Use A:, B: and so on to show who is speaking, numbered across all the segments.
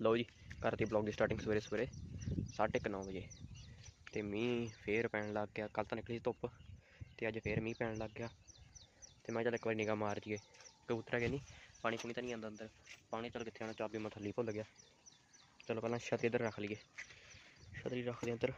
A: ਲਓ ਜੀ ਕਰਤੀ ਬਲੌਗ ਦੀ ਸਟਾਰਟਿੰਗ ਸਵੇਰੇ ਸਵੇਰੇ 9:30 ਵਜੇ। ਤੇ ਮੀਂਹ ਫੇਰ ਪੈਣ ਲੱਗ ਗਿਆ ਕੱਲ ਤਾਂ ਨਿਕਲੀ ਸੀ ਧੁੱਪ, ਤੇ ਅੱਜ ਫੇਰ ਮੀਂਹ ਪੈਣ ਲੱਗ ਗਿਆ। ਤੇ ਮੈਂ ਚੱਲ ਇੱਕ ਵਾਰੀ ਨਿਗਾਹ ਮਾਰ ਜੀਏ ਕਬੂਤਰ ਹੈਗੇ ਨਹੀਂ ਪਾਣੀ ਪੂਣੀ ਤਾਂ ਨਹੀਂ ਆਉਂਦਾ ਅੰਦਰ। ਪਾਣੀ ਚੱਲ ਕਿੱਥੇ ਆਣਾ ਚਾਬੀ ਮੈਂ ਥੱਲੇ ਭੁੱਲ ਗਿਆ। ਚਲੋ ਪਹਿਲਾਂ ਛਤਰੀ ਇੱਧਰ ਰੱਖ ਲਈਏ। ਛਤਰੀ ਰੱਖਦੇ ਅੰਦਰ ਇੱਧਰ।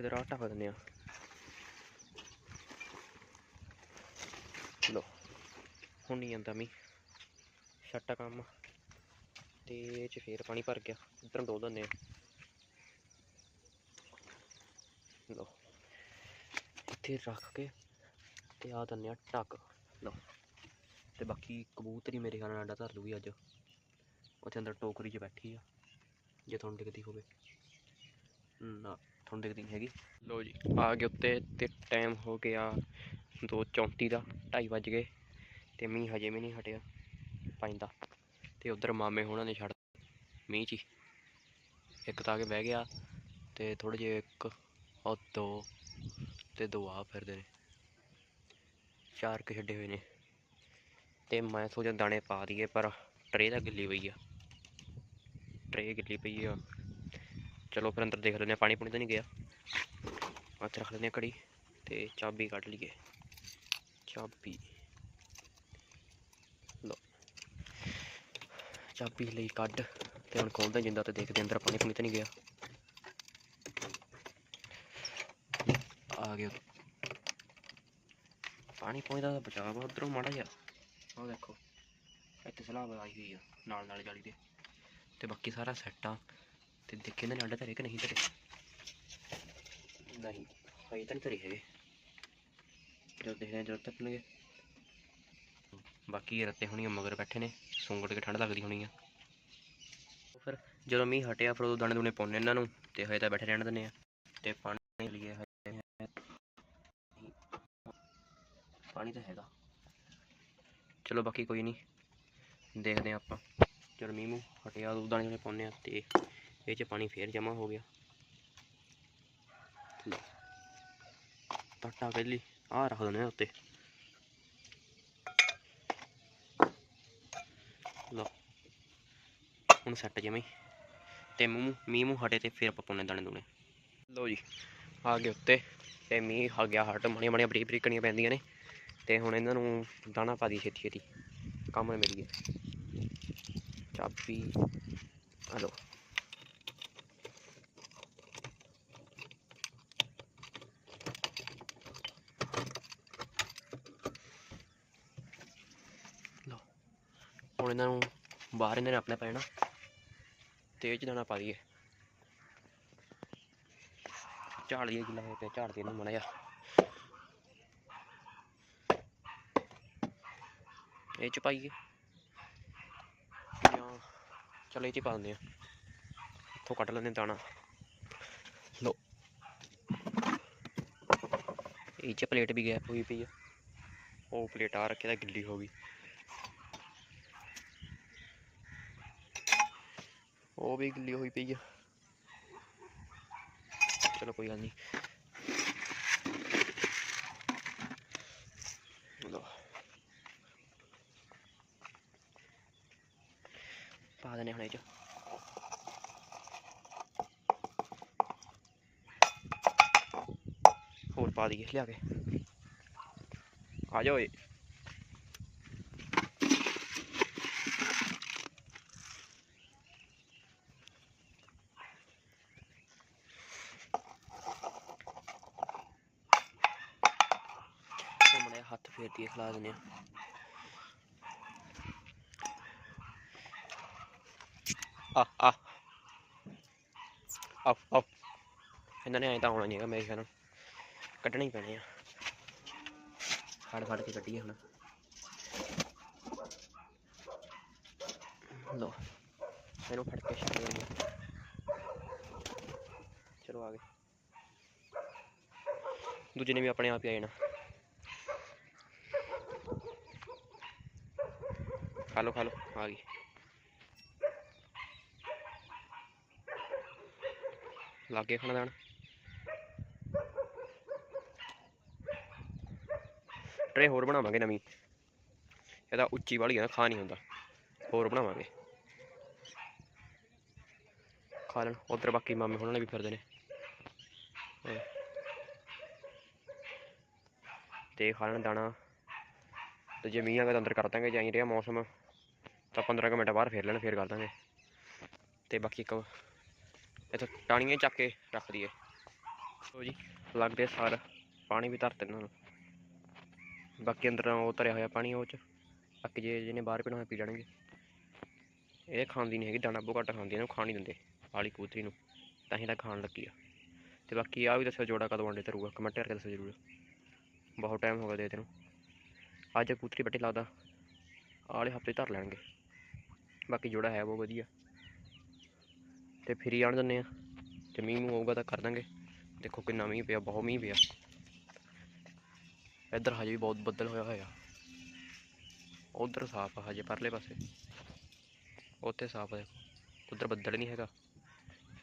A: ਇੱਧਰ ਆਹ ਢੱਕ ਦਿੰਦੇ ਆ ਲੋ ਹੁਣ ਨਹੀਂ ਆਉਂਦਾ ਮੀਂਹ। ਛੱਟਾ ਕੰਮ। ਤੇ ਇਹ ਚ ਫੇਰ ਪਾਣੀ ਭਰ ਗਿਆ, ਇੱਧਰ ਡੋਲ ਦਿੰਦੇ ਆ। ਲਓ, ਇੱਥੇ ਰੱਖ ਕੇ ਤੇ ਆ ਦਿੰਦੇ ਆ ਢੱਕ। ਲਓ, ਤੇ ਬਾਕੀ ਕਬੂਤਰੀ ਮੇਰੇ ਖਿਆਲ ਨਾਲ ਅੰਡਾ ਧਰ ਲੂਗੀ ਅੱਜ। ਉੱਥੇ ਅੰਦਰ ਟੋਕਰੀ 'ਚ ਬੈਠੀ ਆ, ਜੇ ਤੁਹਾਨੂੰ ਦਿਖਦੀ ਹੋਵੇ। ਨਾ, ਤੁਹਾਨੂੰ ਦਿਖਦੀ ਨਹੀਂ ਹੈਗੀ। ਲੋ ਜੀ, ਆ ਗਏ ਉੱਤੇ ਤੇ ਟਾਈਮ ਹੋ ਗਿਆ 2:34 ਦਾ 2:30 ਵੱਜ ਗਏ ਤੇ ਮੀਂਹ ਹਜੇ ਵੀ ਨਹੀਂ ਹਟਿਆ ਪੈਂਦਾ ਤੇ ਉਧਰ ਮਾਮੇ ਹੋਣਾ ਨੇ ਛੱਡ ਮੀਂਹ 'ਚ ਹੀ। ਇੱਕ ਤਾਂ ਆ ਕੇ ਬਹਿ ਗਿਆ ਤੇ ਥੋੜੇ ਜਿਹੇ ਇੱਕ ਔਰ ਦੋ ਤੇ ਦੋ ਆ ਫਿਰਦੇ ਨੇ। ਚਾਰ ਕੁ ਛੱਡੇ ਹੋਏ ਨੇ। ਤੇ ਮੈਂ ਸੋਚਿਆ ਦਾਣੇ ਪਾ ਦਈਏ, ਪਰ ਟਰੇ ਤਾਂ ਗਿੱਲੀ ਪਈ ਆ। ਟਰੇ ਗਿੱਲੀ ਪਈ ਆ। ਚਲੋ ਫਿਰ ਅੰਦਰ ਦੇਖ ਲੈਂਦੇ ਹਾਂ। ਪਾਣੀ ਪੂਣੀ ਤਾਂ ਨਹੀਂ ਗਿਆ। ਹੱਥ ਰੱਖ ਲੈਂਦੇ ਹਾਂ ਘੜੀ ਤੇ ਚਾਬੀ ਕੱਢ ਲਈਏ। ਚਾਬੀ। ਚਾਬੀ ਲਈ, ਕੱਢ। ਤੇ ਹੁਣ ਖੋਲਦੇ ਜਿੰਦਾ ਤੇ ਦੇਖਦੇ ਅੰਦਰ ਪਾਣੀ ਪੂਣੀ ਤਾਂ ਨਹੀਂ ਗਿਆ। ਆ ਗਿਆ। ਪਾਣੀ ਪਹੁੰਚਦਾ ਦਾ ਤਾਂ ਬਚਾਅ ਵਾ, ਉਧਰੋਂ ਮਾੜਾ ਜਿਹਾ। ਉਹ ਦੇਖੋ, ਇੱਥੇ ਸਲਾਬ ਆਈ ਹੋਈ ਆ, ਨਾਲ ਨਾਲ ਜਾਲੀ ਦੇ। ਤੇ ਬਾਕੀ ਸਾਰਾ ਸੈੱਟ ਆ। ਤੇ ਦੇਖੇ ਨਾ ਅੰਡਾ ਧਰੇ ਕਿ ਨਹੀਂ ਧਰੇ? ਨਹੀਂ, ਹਜੇ ਤਾਂ ਨਹੀਂ ਧਰੇ ਹੈਗੇ। ਜਦੋਂ ਦੇਖਦੇ ਹਾਂ, ਜਦੋਂ ਧਰਨਗੇ। ਬਾਕੀ ਰੱਤੇ ਹੋਣੀਆਂ ਮਗਰ ਬੈਠੇ ਨੇ। ਸੁੰਗੜ ਕੇ ਠੰਡ ਲੱਗਦੀ ਹੋਣੀ ਆ। ਫਿਰ ਜਦੋਂ ਮੀਂਹ ਹਟਿਆ, ਫਿਰ ਉਦੋਂ ਦਾਣੇ ਦੂਣੇ ਪਾਉਣੇ ਇਹਨਾਂ ਨੂੰ, ਤੇ ਹਜੇ ਤਾਂ ਬੈਠੇ ਰਹਿਣ ਦਿੰਦੇ ਆ ਤੇ ਪਾਣੀ ਲਈਏ ਹਜੇ ਪਾਣੀ ਤਾਂ ਹੈਗਾ। ਚਲੋ ਬਾਕੀ ਕੋਈ ਨਹੀਂ, ਦੇਖਦੇ ਆ ਆਪਾਂ। ਜਦੋਂ ਮੀਂਹ ਮੂੰਹ ਹਟਿਆ, ਉਦੋਂ ਦਾਣੇ ਦੂਣੇ ਪਾਉਣੇ ਆ ਤੇ ਇਹ 'ਚ ਪਾਣੀ ਫੇਰ ਜਮਾ ਹੋ ਗਿਆ। ਲਓ ਪਹਿਲੀ, ਆਹ ਰੱਖ ਦਿੰਦੇ ਆ ਉੱਤੇ। ਲਓ। ਹੁਣ ਸੈੱਟ ਜਮੇ ਤੇ ਮੂੰਹ ਮੀਂਹ, ਮੂੰਹ ਹਟੇ ਤੇ ਫਿਰ ਆਪਾਂ ਪਾਉਣੇ ਦਾਣੇ ਦੂਣੇ। ਲਓ ਜੀ, ਆ ਗਏ ਉੱਤੇ। ਤੇ ਮੀਂਹ ਆ ਗਿਆ ਹਟ, ਮਾੜੀਆਂ ਮਾੜੀਆਂ ਬਰੀਕ ਬਰੀਕ ਕਣੀਆਂ ਪੈਂਦੀਆਂ ਨੇ। ਤੇ ਹੁਣ ਇਹਨਾਂ ਨੂੰ ਦਾਣਾ ਪਾ ਦੀ ਛੇਤੀ ਛੇਤੀ। ਕੰਮ ਮਿਲ ਗਿਆ ਚਾਬੀ, ਆ ਹੁਣ ਇਹਨਾਂ ਨੂੰ ਬਾਹਰ ਇਹਨਾਂ ਨੇ ਆਪਣਾ ਪੈਣਾ। ਤੇ ਇਹ ਚ ਦਾਣਾ ਪਾ ਦਈਏ ਝਾੜ ਲਈਏ ਗਿੱਲਾ ਹੋਇਆ ਪਿਆ, ਝਾੜ ਦੇ ਇਹਨੂੰ ਮਾੜਾ ਜਿਹਾ। ਇਹ ਚ ਪਾਈਏ। ਜਾਂ ਚਲ ਇਹ ਚ ਪਾ ਦਿੰਦੇ ਆ। ਇੱਥੋਂ ਕੱਢ ਲੈਂਦੇ ਦਾਣਾ। ਲੋ ਇਹ ਚ ਪਲੇਟ ਵੀ ਗੈਪ ਹੋਈ ਪਈ ਆ। ਉਹ ਪਲੇਟ ਆ ਰੱਖੇ ਤਾਂ ਗਿੱਲੀ ਹੋ ਗਈ। ਉਹ ਵੀ ਗਿੱਲੀ ਹੋਈ ਪਈ ਆ। ਚਲੋ ਕੋਈ ਗੱਲ ਨਹੀਂ ਪਾ ਦਨੇ ਹੁਣ ਇਹ ਚ। ਹੋਰ ਪਾ ਦਈਏ ਲਿਆ ਕੇ। ਆ ਜਾਓ ਏ ਉਹ ਮਨੇ ਹੱਥ ਫੇਰ ਦੀ ਖਲਾ ਦਿੰਦੇ ਇਹਨਾਂ ਨੇ ਐਂ ਤਾਂ ਆਉਣਾ ਨਹੀਂ ਹੈਗਾ ਮੇਰੇ ਖਿਆਲ ਨਾਲ। ਕੱਢਣੇ ਹੀ ਪੈਣੇ ਆ। ਫੜ ਫੜ ਕੇ ਕੱਢੀਏ ਹੁਣ। ਲੋ ਇਹਨੂੰ ਫੜ ਕੇ ਛੱਡ ਚਲੋ ਆ ਗਏ। ਦੂਜੇ ਨੇ ਵੀ ਆਪਣੇ ਆਪ ਹੀ ਆ ਜਾਣਾ। ਖਾ ਲਓ ਖਾ ਲਓ ਆ ਗਈ। ਲਾਗੇ ਖਾਣਾ ਦਾਣ। ਟਰੇ ਹੋਰ ਬਣਾਵਾਂਗੇ ਨਵੀਂ। ਇਹਦਾ ਉੱਚੀ ਵਾਲੀ ਆ ਨਾ ਖਾ ਨਹੀਂ ਹੁੰਦਾ। ਹੋਰ ਬਣਾਵਾਂਗੇ। ਖਾ ਲੈਣ। ਉਧਰ ਬਾਕੀ ਮਾਮੇ ਹੋਣਾ ਨੇ ਵੀ ਫਿਰਦੇ ਨੇ। ਹਾਂ। ਤੇ ਖਾ ਲੈਣ ਦਾਣਾ। ਤੇ ਜੇ ਮੀਂਹ ਆ ਤਾਂ ਅੰਦਰ ਕਰ ਦਾਂਗੇ ਜਾਈ ਰਿਹਾ ਮੌਸਮ। ਤਾਂ 15 ਕੁ ਮਿੰਟ ਬਾਹਰ ਫੇਰ ਲੈਣ, ਫੇਰ ਕਰ ਦਾਂਗੇ। ਤੇ ਬਾਕੀ ਇੱਕ ਇੱਥੇ ਟਾਣੀਆਂ ਚੱਕ ਕੇ ਰੱਖ ਦਈਏ। ਸੋ ਜੀ, ਲੱਗਦੇ ਸਾਰ ਪਾਣੀ ਵੀ ਧਰ ਦਿੰਦਾ ਨੂੰ। ਬਾਕੀ ਅੰਦਰ ਉਹ ਧਰਿਆ ਹੋਇਆ ਪਾਣੀ ਉਹ ਚ। ਬਾਕੀ ਜੇ ਜਿਹਨੇ ਬਾਹਰ ਪੀਣਾ ਪੀ ਲੈਣਗੇ। ਇਹ ਖਾਂਦੀ ਨਹੀਂ ਹੈਗੀ, ਦਾਣਾ ਬਹੁਤ ਘੱਟ ਖਾਂਦੀ ਇਹਨੂੰ ਖਾਣ ਨਹੀਂ ਦਿੰਦੇ ਆਲੀ ਕਬੂਤਰੀ ਨੂੰ। ਤਾਂ ਹੀ ਤਾਂ ਖਾਣ ਲੱਗੀ ਆ। ਤੇ ਬਾਕੀ ਆ ਵੀ ਦੱਸਿਓ ਜੋੜਾ ਕਦੋਂ ਆਂਡੇ ਧਰੂਗਾ ਕਮੈਂਟ ਕਰਕੇ ਦੱਸੋ ਜ਼ਰੂਰ। ਬਹੁਤ ਟਾਈਮ ਹੋ ਗਿਆ ਦੇ ਤੈਨੂੰ ਅੱਜ ਕਬੂਤਰੀ ਬੱਟੇ ਲੱਗਦਾ, ਆਲੇ ਹਫ਼ਤੇ ਧਰ ਲੈਣਗੇ। ਬਾਕੀ ਜੋੜਾ ਹੈ ਬਹੁਤ ਵਧੀਆ। ਤੇ ਫਿਰ ਹੀ ਆਣ ਦਿੰਦੇ ਆ ਤੇ ਮੀਂਹ ਨੂੰ ਆਊਗਾ ਤਾਂ ਕਰ ਦਾਂਗੇ। ਦੇਖੋ ਕਿੰਨਾ ਮੀਂਹ ਪਿਆ, ਬਹੁਤ ਮੀਂਹ ਪਿਆ। ਇੱਧਰ ਹਜੇ ਵੀ ਬਹੁਤ ਬੱਦਲ ਹੋਇਆ ਹੋਇਆ। ਉਧਰ ਸਾਫ਼ ਆ ਹਜੇ ਪਰਲੇ ਪਾਸੇ। ਉੱਥੇ ਸਾਫ਼ ਹੈ ਉਧਰ ਬੱਦਲ ਨਹੀਂ ਹੈਗਾ।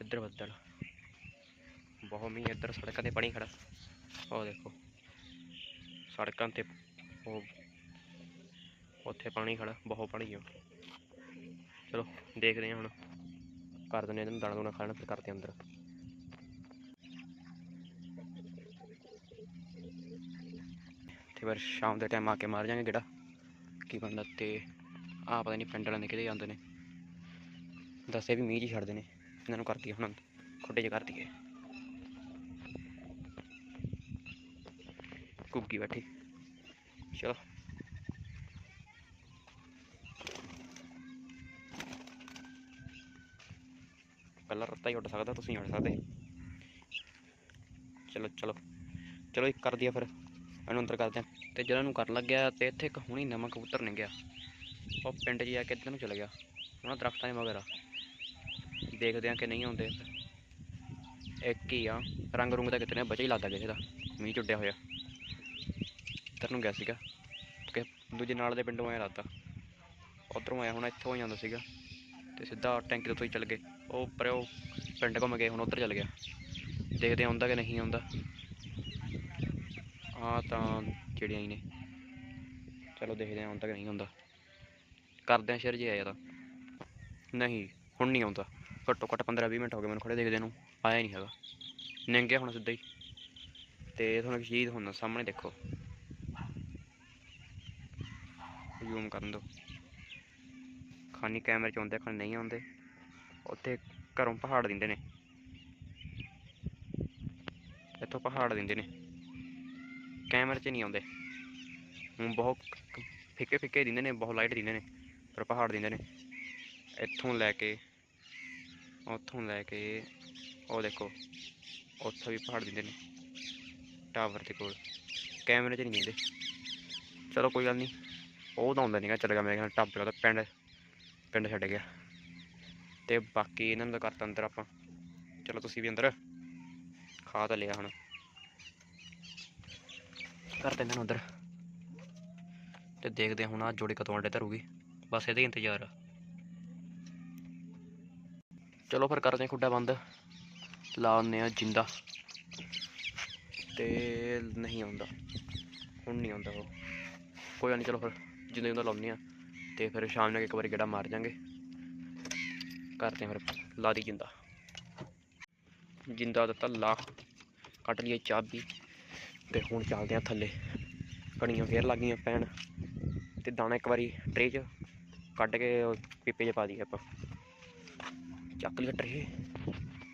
A: ਇੱਧਰ ਬੱਦਲ। ਬਹੁਤ ਮੀਂਹ, ਇੱਧਰ ਸੜਕਾਂ ਤੇ ਪਾਣੀ ਖੜਾ। ਉਹ ਦੇਖੋ। ਸੜਕਾਂ ਤੇ ਉਹ ਉੱਥੇ ਪਾਣੀ ਖੜਾ, ਬਹੁਤ ਪਾਣੀ ਆ। ਚਲੋ ਦੇਖਦੇ ਹਾਂ ਹੁਣ। ਕਰ ਦਿੰਦੇ ਇਹਨਾਂ ਨੂੰ ਦਾਣਾ ਦੂਣਾ ਖਾਣਾ, ਫਿਰ ਕਰਦੇ ਹਾਂ ਅੰਦਰ। ਤੇ ਫਿਰ ਸ਼ਾਮ ਦੇ ਟਾਈਮ ਆ ਕੇ ਮਾਰ ਜਾਾਂਗੇ ਗੇੜਾ। ਕੀ ਬਣਦਾ ਤੇ ਆ ਪਤਾ ਨਹੀਂ ਪਿੰਡ ਵਾਲਿਆਂ ਦੇ ਕਿਹਦੇ ਜਾਂਦੇ ਨੇ। ਦੱਸੇ ਵੀ ਮੀਂਹ ਜੀ ਛੱਡਦੇ ਨੇ। ਇਹਨਾਂ ਨੂੰ ਕਰਦੀ ਦਈਏ ਹੁਣ, ਖੁੱਡੇ 'ਚ ਕਰਦੀ ਹੈ ਕੁੱਗੀ ਬੈਠੀ। ਚਲੋ। ਪਹਿਲਾਂ ਰੱਤਾ ਹੀ ਉੱਡ ਸਕਦਾ ਤੁਸੀਂ ਉੱਡ ਸਕਦੇ ਚਲੋ ਚਲੋ ਚਲੋ ਇੱਕ ਕਰ ਦਈਏ ਫਿਰ ਇਹਨੂੰ ਅੰਦਰ ਕਰਦੇ ਹਾਂ ਤੇ ਜਦੋਂ ਨੂੰ ਕਰਨ ਲੱਗਿਆ ਤੇ ਇੱਥੇ ਇੱਕ ਹੁਣੀ ਨਵਾਂ ਕਬੂਤਰ ਨਹੀਂ ਗਿਆ ਉਹ ਪਿੰਡ 'ਚ ਜਾ ਕੇ ਇੱਧਰ ਨੂੰ ਚਲ ਗਿਆ ਉਹਨਾਂ ਦਰਖਤਾਂ ਦੇ ਮਗਰ ਆ ਦੇਖਦੇ ਆ ਕਿ ਨਹੀਂ ਆਉਂਦੇ ਇੱਕ ਹੀ ਆ ਰੰਗ ਰੁੰਗ ਦਾ ਕਿਤੇ ਨਾ ਬਚਾ ਹੀ ਲੱਗਦਾ ਕਿਸੇ ਦਾ ਮੀਂਹ ਚੁੱਡਿਆ ਹੋਇਆ ਇੱਧਰ ਨੂੰ ਗਿਆ ਸੀਗਾ ਕਿ ਦੂਜੇ ਨਾਲ ਦੇ ਪਿੰਡੋਂ ਆਇਆ ਲੱਗਦਾ ਉਧਰੋਂ ਆਇਆ ਹੁਣ ਇੱਥੋਂ ਹੀ ਜਾਂਦਾ ਸੀਗਾ ਤੇ ਸਿੱਧਾ ਟੈਂਕੀ ਤੋਂ ਉੱਥੋਂ ਹੀ ਚੱਲ ਗਏ ਉਹ ਉੱਪਰ ਉਹ ਪਿੰਡ ਘੁੰਮ ਕੇ ਹੁਣ ਉੱਧਰ ਚੱਲ ਗਿਆ। ਦੇਖਦੇ ਆਉਂਦਾ ਕਿ ਨਹੀਂ ਆਉਂਦਾ ਆ ਤਾਂ ਚਿੜੀਆਂ ਹੀ ਨੇ। ਚਲੋ ਦੇਖਦੇ ਆਉਂਦਾ ਕਿ ਨਹੀਂ ਆਉਂਦਾ ਕਰਦੇ ਆ ਸ਼ੇਰ ਜੇ ਆਇਆ ਤਾਂ। ਨਹੀਂ, ਹੁਣ ਨਹੀਂ ਆਉਂਦਾ। ਘੱਟੋ ਘੱਟ 15 20 ਮਿੰਟ ਹੋ ਗਏ ਮੈਨੂੰ ਖੜੇ ਦੇਖਦੇ ਨੂੰ। ਆਇਆ ਨਹੀਂ ਹੈਗਾ। ਨੰਗਿਆ ਹੁਣ ਸਿੱਧਾ ਹੀ। ਤੇ ਤੁਹਾਨੂੰ ਇੱਕ ਚੀਜ਼ ਹੁਣ ਸਾਹਮਣੇ ਦੇਖੋ। ਜ਼ੂਮ ਕਰਨ ਦੋ ਖਾਨੀ ਕੈਮਰੇ ਚ ਆਉਂਦੇ ਖਾਨੀ ਨਹੀਂ ਆਉਂਦੇ। ਉੱਥੇ ਘਰੋਂ ਪਹਾੜ ਦਿੰਦੇ ਨੇ। ਇੱਥੋਂ ਪਹਾੜ ਦਿੰਦੇ ਨੇ। ਕੈਮਰੇ 'ਚ ਨਹੀਂ ਆਉਂਦੇ। ਹੁਣ ਬਹੁਤ ਫਿੱਕੇ ਫਿੱਕੇ ਦਿੰਦੇ ਨੇ, ਬਹੁਤ ਲਾਈਟ ਦਿੰਦੇ ਨੇ, ਪਰ ਪਹਾੜ ਦਿੰਦੇ ਨੇ। ਇੱਥੋਂ ਲੈ ਕੇ, ਉੱਥੋਂ ਲੈ ਕੇ, ਉਹ ਦੇਖੋ, ਉੱਥੋਂ ਵੀ ਪਹਾੜ ਦਿੰਦੇ ਨੇ। ਟਾਵਰ ਦੇ ਕੋਲ। ਕੈਮਰੇ 'ਚ ਨਹੀਂ ਦਿੰਦੇ। ਚਲੋ ਕੋਈ ਗੱਲ ਨਹੀਂ। ਉਹ ਤਾਂ ਆਉਂਦਾ ਨਹੀਂਗਾ ਚੱਲ ਗਿਆ ਮੇਰੇ ਖਿਆਲ ਟੱਬ ਦਾ ਪਿੰਡ ਪਿੰਡ ਛੱਡ ਗਿਆ। ਤੇ ਬਾਕੀ ਇਹਨਾਂ ਨੂੰ ਕਰਤਾ ਅੰਦਰ ਆਪਾਂ। ਚਲੋ ਤੁਸੀਂ ਵੀ ਅੰਦਰ। ਖਾ ਤਾਂ ਲਿਆ ਹੁਣ। ਕਰਦੇ ਇਹਨਾਂ ਨੂੰ ਅੰਦਰ। ਤੇ ਦੇਖਦੇ ਹਾਂ ਹੁਣ ਆ ਜੋੜੀ ਕਦੋਂ ਅੰਡੇ ਧਰੂਗੀ। ਬਸ ਇਹਦਾ ਇੰਤਜ਼ਾਰ ਆ। ਚਲੋ ਫਿਰ ਕਰਦੇ ਹਾਂ ਖੁੱਡਾ ਬੰਦ। ਲਾਉਂਦੇ ਆ ਜਿੰਦਾ। ਤੇ ਨਹੀਂ ਆਉਂਦਾ। ਹੁਣ ਨਹੀਂ ਆਉਂਦਾ ਉਹ। ਕੋਈ ਗੱਲ ਨਹੀਂ, ਚਲੋ ਫਿਰ ਜਿੰਦਾ ਜਿੰਦਾ ਲਾਉਂਦੇ ਆ ਤੇ ਫਿਰ ਸ਼ਾਮ ਨੂੰ ਇੱਕ ਵਾਰੀ ਗੇੜਾ ਮਾਰ ਜਾਾਂਗੇ। ਕਰਦੇ ਹਾਂ ਫਿਰ ਲਾ ਦੀ ਜਿੰਦਾ। ਜਿੰਦਾ ਦਿੱਤਾ ਲਾ ਕੱਢ ਲਈਏ ਚਾਬੀ ਤੇ ਹੁਣ ਚੱਲਦੇ ਆ ਥੱਲੇ। ਕਣੀਆਂ ਫੇਰ ਲੱਗ ਗਈਆਂ ਪੈਣ ਤੇ ਦਾਣਾ ਇੱਕ ਵਾਰੀ ਟਰੇ 'ਚ ਕੱਢ ਕੇ ਪੀਪੇ 'ਚ ਪਾ ਦਈਏ ਆਪਾਂ। ਚੱਕ ਲਿਆ ਟਰੇ।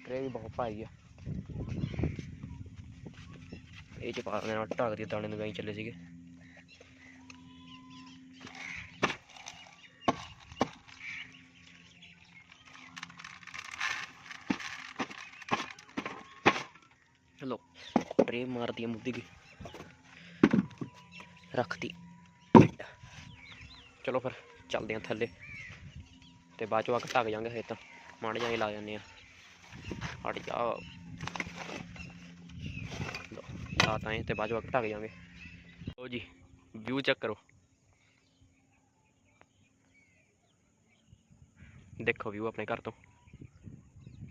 A: ਟਰੇ ਵੀ ਬਹੁਤ ਭਾਰੀ ਆ। ਇਹ 'ਚ ਪਾ ਦੇਣਾ, ਢੱਕ ਦੀ ਦਾਣੇ ਨੂੰ ਗਾਈ ਚੱਲੇ ਸੀਗੇ ਚਲੋ ਟਰੇ ਮਾਰਦੀ ਆ ਮੁੱਦੀ ਕੀ ਰੱਖਤੀ। ਚਲੋ ਫਿਰ ਚੱਲਦੇ ਆ ਥੱਲੇ। ਤੇ ਬਾਅਦ ਚੋਂ ਅੱਗ ਢੱਕ ਜਾਂਗੇ ਫਿਰ ਤਾਂ। ਮਾੜੇ ਜਾਂਗੇ ਲਾ ਜਾਂਦੇ ਆ। ਹਟ ਜਾ। ਲਓ, ਲਾ ਤਾਂ ਇਹ ਤੇ ਬਾਅਦ ਚੋਂ ਅੱਗ ਢੱਕ ਜਾਂਗੇ। ਲਓ ਜੀ ਵਿਊ ਚੈੱਕ ਕਰੋ। ਦੇਖੋ ਵਿਊ ਆਪਣੇ ਘਰ ਤੋਂ।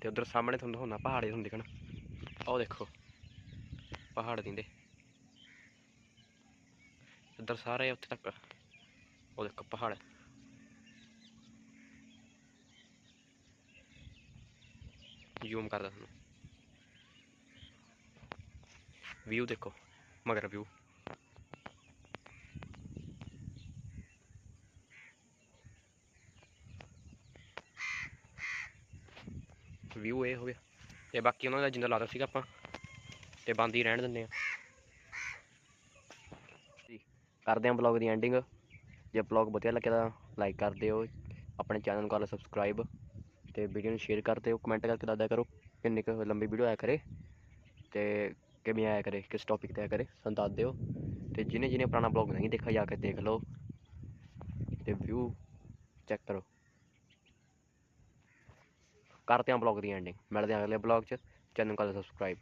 A: ਤੇ ਉਧਰ ਸਾਹਮਣੇ ਤੁਹਾਨੂੰ ਦਿਖਾਉਣਾ ਪਹਾੜ ਹੀ ਤੁਹਾਨੂੰ ਦਿਖਣ। ਉਹ ਦੇਖੋ। ਪਹਾੜ ਦਿੰਦੇ। ਇੱਧਰ ਸਾਰੇ ਉੱਥੇ ਤੱਕ। ਉਹ ਦੇਖੋ ਪਹਾੜ। ਜ਼ੂਮ ਕਰਦਾ ਤੁਹਾਨੂੰ। ਵਿਊ ਦੇਖੋ, ਮਗਰ ਵਿਊ ਵਿਊ ਇਹ ਹੋ ਗਿਆ। ਤੇ ਬਾਕੀ ਉਹਨਾਂ ਦਾ ਜਿੰਦਾ ਲਾਦਾ ਸੀਗਾ ਆਪਾਂ। ਤੇ ਬੰਦ ਹੀ ਰਹਿਣ ਦਿੰਦੇ ਆ। ਕਰਦੇ ਹਾਂ ਬਲੌਗ ਦੀ ਐਂਡਿੰਗ ਜੇ ਬਲੌਗ ਵਧੀਆ ਲੱਗਿਆ ਤਾਂ ਲਾਈਕ ਕਰ ਦਿਓ, ਆਪਣੇ ਚੈਨਲ ਨੂੰ ਕਰ ਸਬਸਕ੍ਰਾਈਬ ਤੇ ਵੀਡੀਓ ਨੂੰ ਸ਼ੇਅਰ ਕਰ ਦਿਓ ਕਮੈਂਟ ਕਰਕੇ ਦੱਸਦਿਆ ਕਰੋ ਕਿੰਨੀ ਕੁ ਲੰਬੀ ਵੀਡੀਓ ਆਇਆ ਕਰੇ ਤੇ ਕਿਵੇਂ ਆਇਆ ਕਰੇ, ਕਿਸ ਟੌਪਿਕ ਤੇ ਆਇਆ ਕਰੇ, ਸਾਨੂੰ ਦੱਸ ਦਿਓ। ਤੇ ਜਿਹਨੇ ਜਿਹਨੇ ਪੁਰਾਣਾ ਬਲੌਗ ਨਹੀਂ ਦੇਖਿਆ, ਜਾ ਕੇ ਦੇਖ ਲਓ ਤੇ ਵਿਊ ਚੈੱਕ ਕਰੋ। ਕਰਦੇ ਹਾਂ ਬਲੌਗ ਦੀ ਐਂਡਿੰਗ ਮਿਲਦੇ ਹਾਂ ਅਗਲੇ ਬਲੌਗ 'ਚ। ਚੈਨਲ ਨੂੰ ਕਰ ਸਬਸਕ੍ਰਾਈਬ